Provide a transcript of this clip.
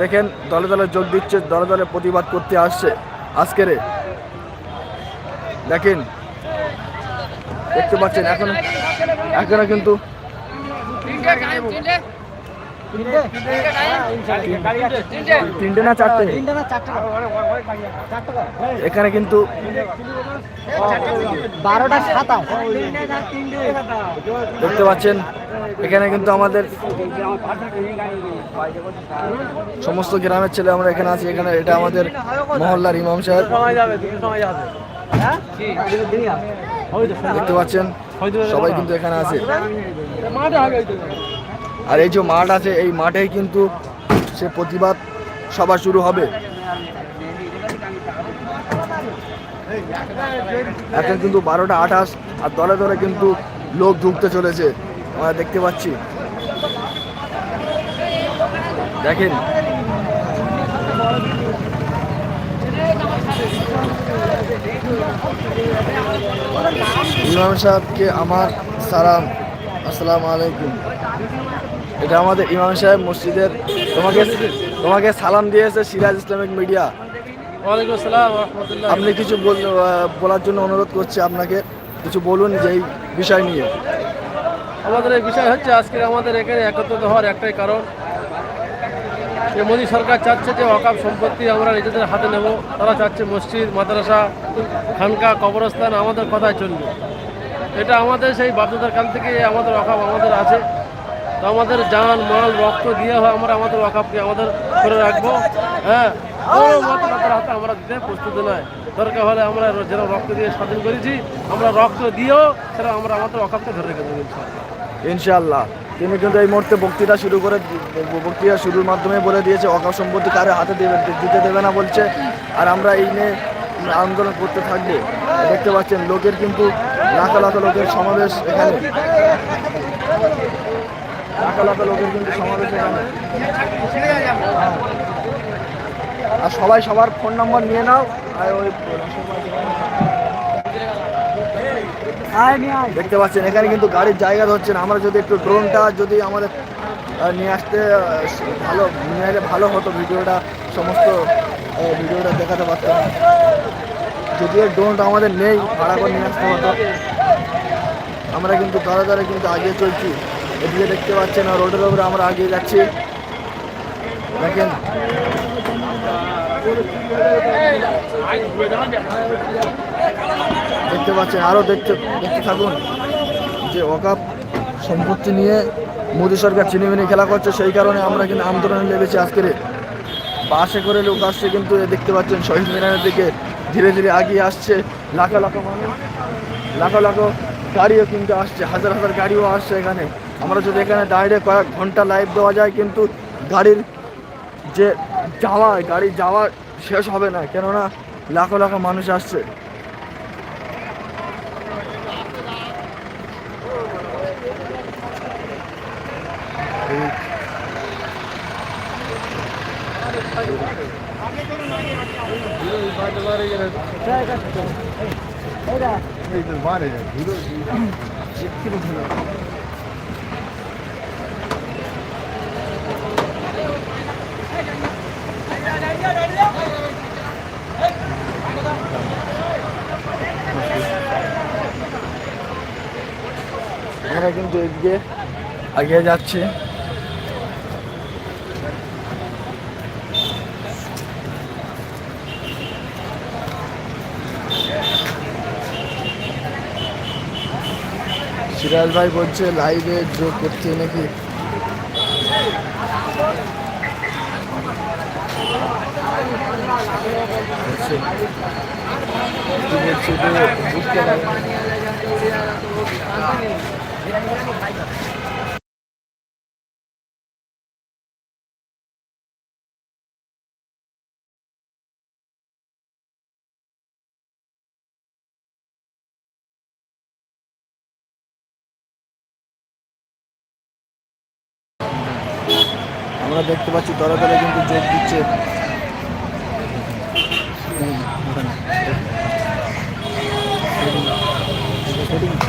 দেখেন দলে দলে যোগ দিচ্ছে, দলে দলে প্রতিবাদ করতে আসছে আজকের। দেখেন, দেখতে পাচ্ছেন, এখন এখনও কিন্তু তিনটে? না চারটে? এখানে কিন্তু বারোটা সাতাশ। দেখতে পাচ্ছেন এখানে কিন্তু আমাদের সমস্ত গ্রামের ছেলে আমরা এখানে আছি। এখানে এটা আমাদের মহল্লার ইমাম সাহেব। দেখতে পাচ্ছেন সবাই কিন্তু এখানে আছে। আর এই যে মাঠ আছে, এই মাঠেই কিন্তু সে প্রতিবাদ সভা শুরু হবে। এখন কিন্তু বারোটা আঠাশ, আর দলে দলে কিন্তু লোক ঢুকতে চলেছে, আমরা দেখতে পাচ্ছি। দেখেন। ইমাম সাহেবকে আমার সালাম। আসসালামু আলাইকুম। এটা আমাদের ইমাম সাহেব মসজিদের। তোমাকে তোমাকে সালাম দিয়েছে সিরাজ ইসলামিক মিডিয়া। আপনি কিছু বল- বলার জন্য অনুরোধ করছি আপনাকে। কিছু বলুন যে এই বিষয় নিয়ে। আমাদের এই বিষয় হচ্ছে আজকে আমাদের এখানে একত্রিত হওয়ার একটাই কারণ। যে মোদী সরকার চাচ্ছে যে অকাপ সম্পত্তি আমরা নিজেদের হাতে নেব। তারা চাচ্ছে মসজিদ মাদ্রাসা খানকা কবরস্থান আমাদের কথায় চলবে। এটা আমাদের সেই বাপদাদার কাল থেকে আমাদের অকাপ আমাদের আছে। তো আমাদের জান, মাল, রক্ত দিয়ে হয় আমরা আমাদের অকাপকে আমাদের করে রাখব। হ্যাঁ কোনো মত তাদের হাতে আমরা দিতে প্রস্তুত নয়। দরকার হলে আমরা যেন রক্ত দিয়ে স্বাধীন করেছি, আমরা রক্ত দিয়েও সেটা আমরা আমাদের অকাপকে ধরে রেখে দেবো ইনশাআল্লাহ। তিনি কিন্তু এই মুহূর্তে বক্তৃতা শুরু করে, বক্তৃতা শুরুর মাধ্যমে বলে দিয়েছে অকাপ সম্পত্তি কারে হাতে দেবে, দিতে দেবে না বলছে। আর আমরা এই নিয়ে আন্দোলন করতে থাকব। দেখতে পাচ্ছেন, লোকের কিন্তু লাখ লাখ লোকের সমাবেশ এখানে। লাখ লাখ লোকের কিন্তু সমাবেশ আর সবাই সবার ফোন নাম্বার নিয়ে নাও আর ওই দেখতে পাচ্ছেন এখানে কিন্তু গাড়ির জায়গা ধরছে না। আমরা যদি একটু ড্রোনটা যদি আমাদের নিয়ে আসতে ভালো নিয়ে ভালো হতো ভিডিওটা সমস্ত ভিডিওটা দেখাতে পারতাম। যদিও ড্রোনটা আমাদের নেই ভাড়া করে নিয়ে আসতে হতো। আমরা কিন্তু দরে দরে কিন্তু আগে চলছি। এদিকে দেখতে পাচ্ছেন রোডের ওপরে আমরা আগিয়ে যাচ্ছি। দেখেন। দেখতে পাচ্ছেন আরও দেখতে দেখতে থাকুন যে অকাপ সম্পত্তি নিয়ে মোদী সরকার চিনিমিনি খেলা করছে, সেই কারণে আমরা কিন্তু আন্দোলনে লেগেছি আজকের। বাসে করে লোক আসছে, কিন্তু দেখতে পাচ্ছেন, শহীদ মিনারের দিকে ধীরে ধীরে আগিয়ে আসছে। লাখো লাখো মানুষ, লাখো লাখো গাড়িও কিন্তু আসছে, হাজার হাজার গাড়িও আসছে এখানে। আমরা যদি এখানে দাঁড়িয়ে কয়েক ঘণ্টা লাইভ দেওয়া যায়, কিন্তু গাড়ির যে যাওয়া, গাড়ি যাওয়া শেষ হবে না। কেননা লাখো লাখো মানুষ আসছে। এখানে কিন্তু এদিকে এগিয়ে যাচ্ছে। সিরাজ ভাই বলছে লাইভে যোগ করছে নাকি বলছে, কি বলছে যে আমরা দেখতে পাচ্ছি দলে কিন্তু যোগ দিচ্ছে শুটিং